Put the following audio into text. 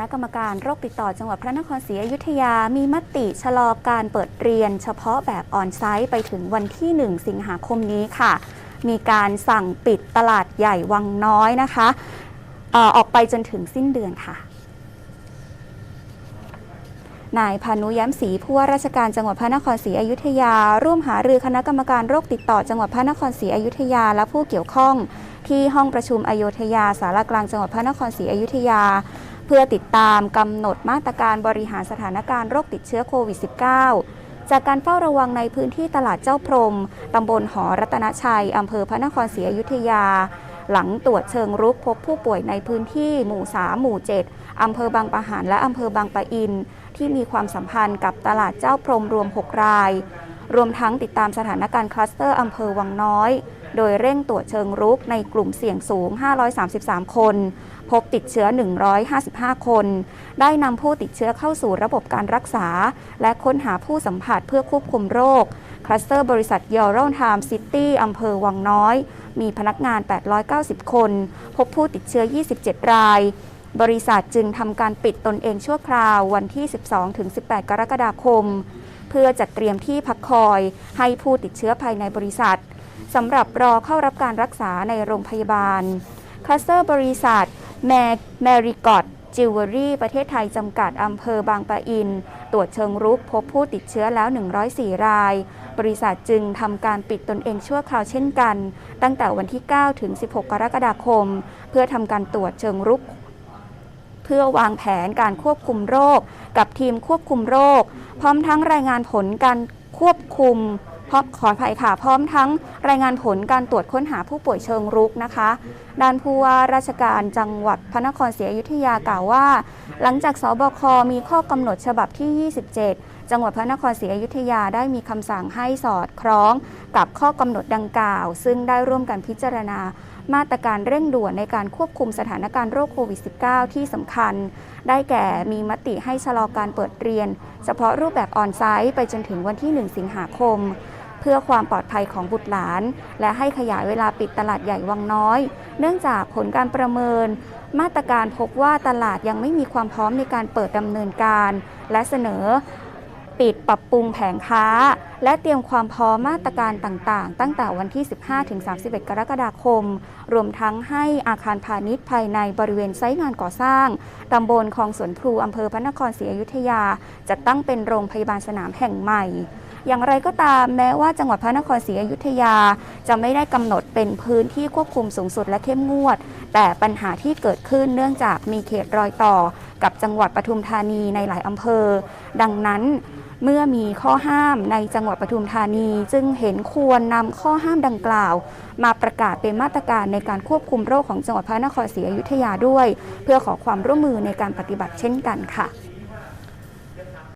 ณะกรรมการโรคติดต่อจังหวัดพระนครศรีอยุธยา มีมติชะลอการเปิดเรียน เฉพาะแบบออนไซต์ไปถึงวันที่ 1 สิงหาคมนี้ค่ะ มีการสั่งปิดตลาดใหญ่วังน้อยนะคะออกไปจนถึงสิ้นเดือนค่ะนายพานุย้มศรีผู้ว่าราชการจังหวัดพระนครศรีอยุธยา ร่วมหารือคณะกรรมการโรคติดต่อจังหวัดพระนครศรีอยุธยา และผู้เกี่ยวข้อง ที่ห้องประชุมอโยธยาสารกลางจังหวัดพระนครศรีอยุธยา พื่อติดตามกำหนดมาตรการบริหารสถานการณ์โรคติดเชื้อโควิด -19 จากการเฝ้าระวังในพื้นที่ตลาดเจ้าพรม ตำบลหอรัตนชัย อำเภอพระนครศรีอยุธยา หลังตรวจเชิงรุกพบผู้ป่วยในพื้นที่หมู่ 3 หมู่ 7 อำเภอบางปะหันและอำเภอบางปะอิน ที่มีความสัมพันธ์กับตลาดเจ้าพรมรวม 6 ราย รวมทั้งติดตามสถานการณ์คลัสเตอร์อำเภอวังน้อย โดยเร่งตรวจเชิงรุกในกลุ่มเสี่ยงสูง 533 คน พบติดเชื้อ 155 คน ได้นำผู้ติดเชื้อเข้าสู่ระบบการรักษา และค้นหาผู้สัมผัสเพื่อควบคุมโรค คลัสเตอร์บริษัทยอร์ l ไทม์ซิตี้อำเภอวังน้อย มีพนักงาน 890 คน พบผู้ติดเชื้อ 27 รายบริษัทจึงทำการปิดตนเองชั่วคราววันที่ 12-18 กรกฎาคม เพื่อจัดเตรียมที่พักคอยให้ผู้ติดเชื้อภายในบริษัทสำหรับรอเข้ารับการรักษาในโรงพยาบาลคลัสเตอร์บริษัทแมแมริกอตจิวเวลรี่ประเทศไทยจำกัดอำเภอบางปะอิน ตรวจเชิงรุกพบผู้ติดเชื้อแล้ว 104 ราย บริษัทจึงทำการปิดตนเองชั่วคราวเช่นกัน ตั้งแต่วันที่ 9 ถึง 16 กรกฎาคม เพื่อทำการตรวจเชิงรุก พื่อวางแผนการควบคุมโรค กับทีมควบคุมโรค พร้อมทั้งรายงานผลการควบคุมพร้อมขออภัยค่ะ พร้อมทั้งรายงานผลการตรวจค้นหาผู้ป่วยเชิงรุกนะคะ ด้านผู้ว่าราชการจังหวัดพระนครศรีอยุธยากล่าวว่า หลังจากสบค มีข้อกำหนดฉบับที่ 27 จังหวัดพระนครศรีอยุธยาได้มีคำสั่งให้สอดคล้องกับข้อกำหนดดังกล่าว ซึ่งได้ร่วมกันพิจารณา มาตรการเร่งด่วนในการควบคุมสถานการณ์โรคโควิด -19 ที่สำคัญ ได้แก่มีมติให้ชะลอการเปิดเรียน เฉพาะรูปแบบออนไซต์ไปจนถึงวันที่ 1 สิงหาคม เพื่อความปลอดภัยของบุตรหลาน และให้ขยายเวลาปิดตลาดใหญ่วังน้อย เนื่องจากผลการประเมิน มาตรการพบว่าตลาดยังไม่มีความพร้อมในการเปิดดำเนินการ และเสนอ ปิดปรับปรุงแผงค้า และเตรียมความพร้อมมาตรการต่างๆ ตั้งแต่วันที่ 15-31 กรกฎาคม รวมทั้งให้อาคารพาณิชย์ภายในบริเวณไซต์งานก่อสร้าง ตำบลคลองสวนพลูอำเภอพระนครศรีอยุธยา จะตั้งเป็นโรงพยาบาลสนามแห่งใหม่ อย่างไรก็ตามแม้ว่าจังหวัดพระนครศรีอยุธยา จะไม่ได้กำหนดเป็นพื้นที่ควบคุมสูงสุดและเข้มงวด แต่ปัญหาที่เกิดขึ้นเนื่องจากมีเขตรอยต่อกับจังหวัดปทุมธานีในหลายอำเภอ ดังนั้น เมื่อมีข้อห้ามในจังหวัดปทุมธานี จึงเห็นควรนำข้อห้ามดังกล่าว มาประกาศเป็นมาตรการในการควบคุมโรคของจังหวัดพระนครศรีอยุธยาด้วย เพื่อขอความร่วมมือในการปฏิบัติเช่นกันค่ะ